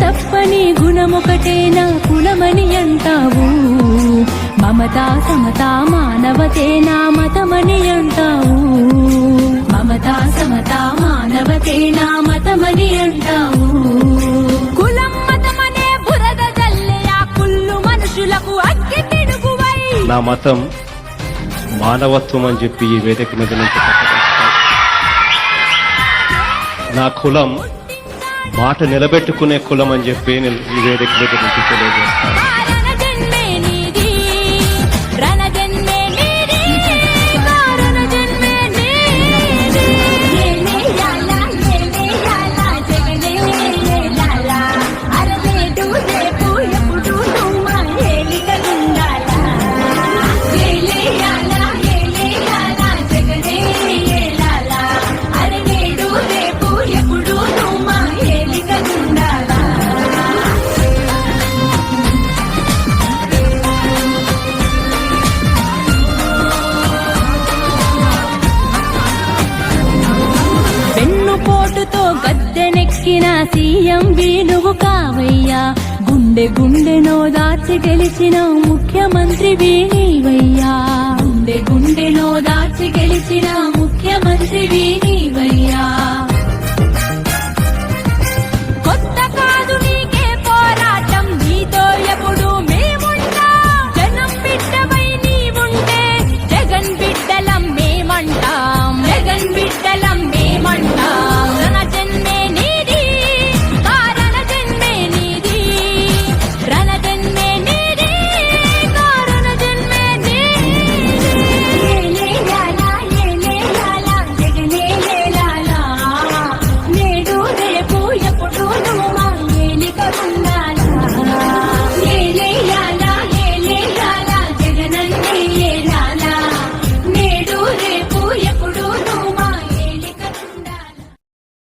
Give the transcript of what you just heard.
తప్పని కులమని అంటావు? మమతా సమతా మానవతే నా మతమని అంటావు? నా మతం మానవత్వం అని చెప్పి ఈ వేదిక మీద నుంచి నా కులం మాట నిలబెట్టుకునే కులం అని చెప్పి నేను ఈ వేదిక మీద నుంచి తెలియజేస్తాను గెలిచిన సీఎం వీణువు కావయ్యా. గుండె గుండెనో దాచి గెలిచిన ముఖ్యమంత్రి వీణివయ్యా. గుండె గుండెనో దాచి గెలిచిన ముఖ్యమంత్రి వీణివయ్యా.